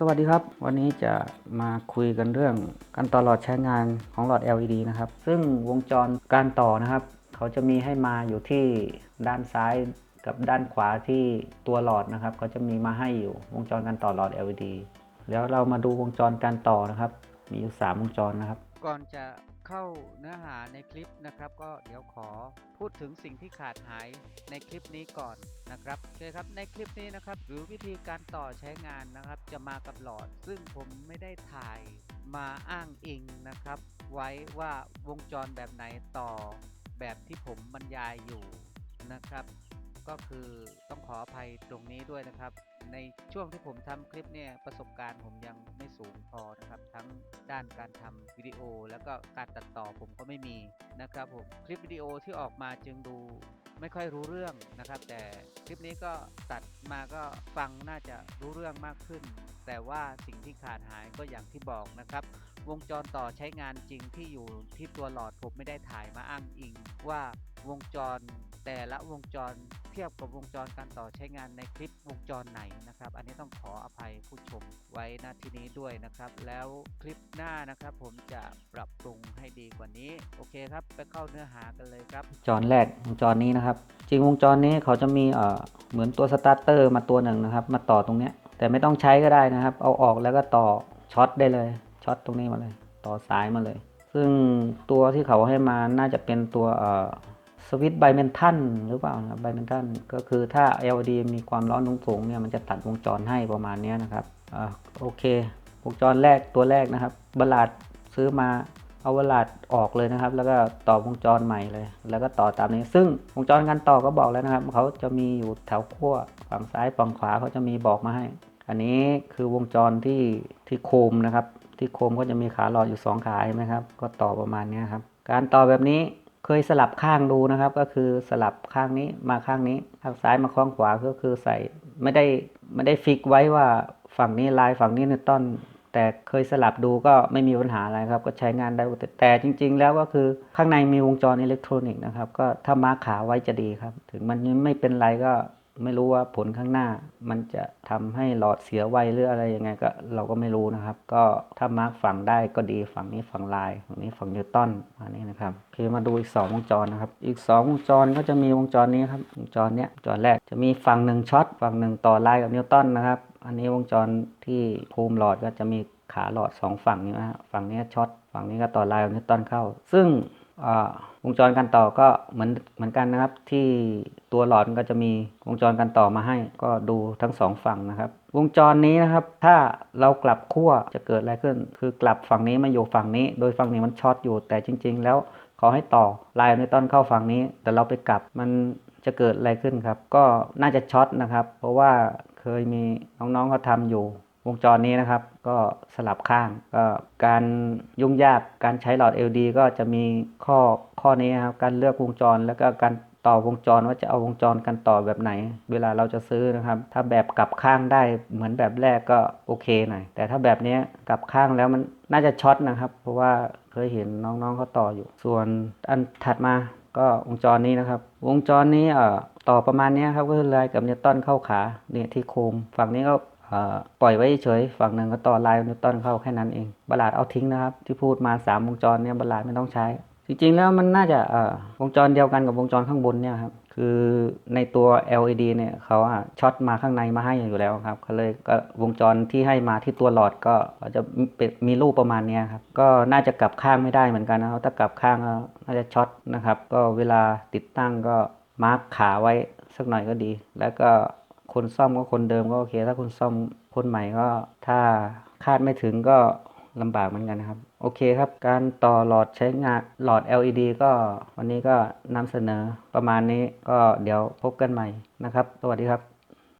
สวัสดีครับ วันนี้จะมาคุยกันเรื่องการต่อหลอดใช้งานของหลอด LED นะครับ ซึ่งวงจรการต่อนะครับ เขาจะมีให้มาอยู่ที่ด้านซ้ายกับด้านขวาที่ตัวหลอดนะครับ เขาจะมีมาให้อยู่วงจรการต่อหลอด LED แล้วเรามาดูวงจรการต่อนะครับ มีอยู่ 3 วงจรนะครับ ก่อนจะเข้าเนื้อหาในคลิปนะครับ ก็เดี๋ยวขอพูดถึงสิ่งที่ขาดหายในคลิปนี้ก่อนนะครับโอเคครับในคลิปนี้นะครับหรือวิธีการต่อใช้งานนะครับ จะมากับหลอด ซึ่งผมไม่ได้ถ่ายมาอ้างอิงนะครับ ไว้ว่าวงจรแบบไหนต่อแบบที่ผมบรรยายอยู่นะครับ ก็คือต้องขออภัยตรงนี้ด้วยนะครับ ในช่วงที่ผมทำคลิปเนี่ยประสบการณ์ผมยัง ด้านการทำวิดีโอ แล้วก็การตัดต่อผมก็ไม่มีนะครับผมคลิปวิดีโอที่ออกมาจึงดูไม่ค่อยรู้เรื่องนะครับ แต่คลิปนี้ก็ตัดมาก็ฟังน่าจะรู้เรื่องมากขึ้น แต่ว่าสิ่งที่ขาดหายก็อย่างที่บอกนะครับ วงจรต่อใช้งานจริงที่อยู่ที่ตัวหลอดผมไม่ได้ถ่ายมาอ้างอิง ว่าวงจรแต่ละวงจร ทียบกับวงจรการต่อใช้งานในคลิปวงจรไหนนะครับ อันนี้ต้องขออภัยผู้ชมไว้ณที่นี้ด้วยนะครับ แล้วคลิปหน้านะครับ ผมจะปรับปรุงให้ดีกว่านี้ โอเคครับ ไปเข้าเนื้อหากันเลยครับ จรแรกวงจรนี้นะครับ จริงวงจรนี้เขาจะมีเอ่อเหมือนตัวสตาร์เตอร์มาตัวหนึ่งนะครับ มาต่อตรงเนี้ยแต่ไม่ต้องใช้ก็ได้นะครับ เอาออกแล้วก็ต่อช็อตได้เลยช็อตตรงนี้มาเลย ต่อสายมาเลย ซึ่งตัวที่เขาให้มาน่าจะเป็นตัวเอ่อ สวิตช์ไบเมนทันหรือเปล่านะไบเมนทันก็คือถ้า LED มีความร้อนสูงๆเนี่ยมันจะตัดวงจรให้ประมาณนี้นะครับอ่าโอเควงจรแรกตัวแรกนะครับบลาดซื้อมาเอาเวลาดออกเลยนะครับ แล้วก็ต่อวงจรใหม่เลย แล้วก็ต่อตามนี้ ซึ่งวงจรการต่อก็บอกแล้วนะครับเขาจะมีอยู่แถวขั้วฝั่งซ้ายฝั่งขวาเขาจะมีบอกมาให้ อันนี้คือวงจรที่ที่โคมนะครับ ที่โคมก็จะมีขาหลอดอยู่ 2 ขาใช่ไหมครับก็ต่อประมาณนี้ครับการต่อแบบนี้ เคยสลับข้างดูนะครับ ก็คือสลับข้างนี้มาข้างนี้ข้างซ้ายมาข้างขวาก็คือใส่ไม่ได้ไม่ได้ฟิกไว้ว่าฝั่งนี้ลายฝั่งนี้นิวตันแต่เคยสลับดูก็ไม่มีปัญหาอะไรครับ ก็ใช้งานได้แต่จริง ๆ แล้วก็คือข้างในมีวงจรอิเล็กทรอนิกส์นะครับ ก็ถ้ามาร์คขาไว้จะดีครับ ถึงมันไม่เป็นไรก็ ไม่รู้ว่าผลข้างหน้า มันจะทำให้หลอดเสียไวหรืออะไรยังไงก็เราก็ไม่รู้นะครับ ก็ถ้ามาร์คฝั่งได้ก็ดีฝั่งนี้ฝั่งลายฝั่งนี้ฝั่งนิวตันอันนี้นะครับโอเคมาดูอีก 2 วงจรนะครับ อีก 2 วงจรก็จะมีวงจรนี้ครับวงจรเนี้ยจรแรกจะมีฝั่งหนึ่งช็อตฝั่งหนึ่งต่อลายกับนิวตันนะครับ อันนี้วงจรที่ภูมิหลอดก็จะมีขาหลอด 2 ฝั่งนี้นะฝั่งนี้ช็อตฝั่งนี้ก็ต่อลายกับนิวตันเข้า ซึ่ง วงจรการต่อก็เหมือนเหมือนกันนะครับ ที่ตัวหลอดมันก็จะมีวงจรการต่อมาให้ ก็ดูทั้งสองฝั่งนะครับ วงจรนี้นะครับ ถ้าเรากลับขั้วจะเกิดอะไรขึ้น คือกลับฝั่งนี้มาอยู่ฝั่งนี้ โดยฝั่งนี้มันช็อตอยู่แต่จริง ๆ แล้วเขาให้ต่อลายนิวตันเข้าฝั่งนี้ แต่เราไปกลับมันจะเกิดอะไรขึ้นครับ ก็น่าจะช็อตนะครับ เพราะว่าเคยมีน้องๆเขาทำอยู่ วงจรนี้นะครับ ก็สลับข้างก็การยุ่งยากการใช้หลอด LD ก็จะมีข้อข้อนี้ครับการเลือกวงจรแล้วก็การต่อวงจรว่าจะเอาวงจรกันต่อแบบไหน เวลาเราจะซื้อนะครับ ถ้าแบบกลับข้างได้เหมือนแบบแรกก็โอเคหน่อยแต่ถ้าแบบนี้กลับข้างแล้วมันน่าจะช็อตนะครับ เพราะว่าเคยเห็นน้องๆเขาต่ออยู่ ส่วนอันถัดมาก็วงจรนี้นะครับ วงจรนี้เอ่อต่อประมาณนี้ครับก็คือลายกับนิวตันเข้าขาเนี่ยที่โคมฝั่งนี้ก็ ปล่อยไว้เฉยฝั่งหนึ่งก็ต่อลายนิวตันเข้าแค่นั้นเองบลาดเอาทิ้งนะครับ ที่พูดมา 3 วงจรเนี่ยบลาดไม่ต้องใช้ จริงๆแล้วมันน่าจะวงจรเดียวกันกับวงจรข้างบนเนี่ยครับคือในตัว LED เนี่ยเขาอะช็อตมาข้างในมาให้อยู่แล้วครับเขาเลยก็วงจรที่ให้มาที่ตัวหลอดก็จะมีรูปประมาณเนี้ยครับ ก็น่าจะกลับข้างไม่ได้เหมือนกันนะครับถ้ากลับข้างก็น่าจะช็อตนะครับ ก็เวลาติดตั้งก็มาร์คขาไว้สักหน่อยก็ดี แล้วก็ คนซ่อมก็คนเดิมก็โอเค ถ้าคนซ่อมคนใหม่ก็ถ้าคาดไม่ถึงก็ลำบากเหมือนกันนะครับ โอเคครับ การต่อหลอดใช้งานหลอด LED ก็วันนี้ก็นำเสนอประมาณนี้ก็เดี๋ยวพบกันใหม่นะครับ สวัสดีครับ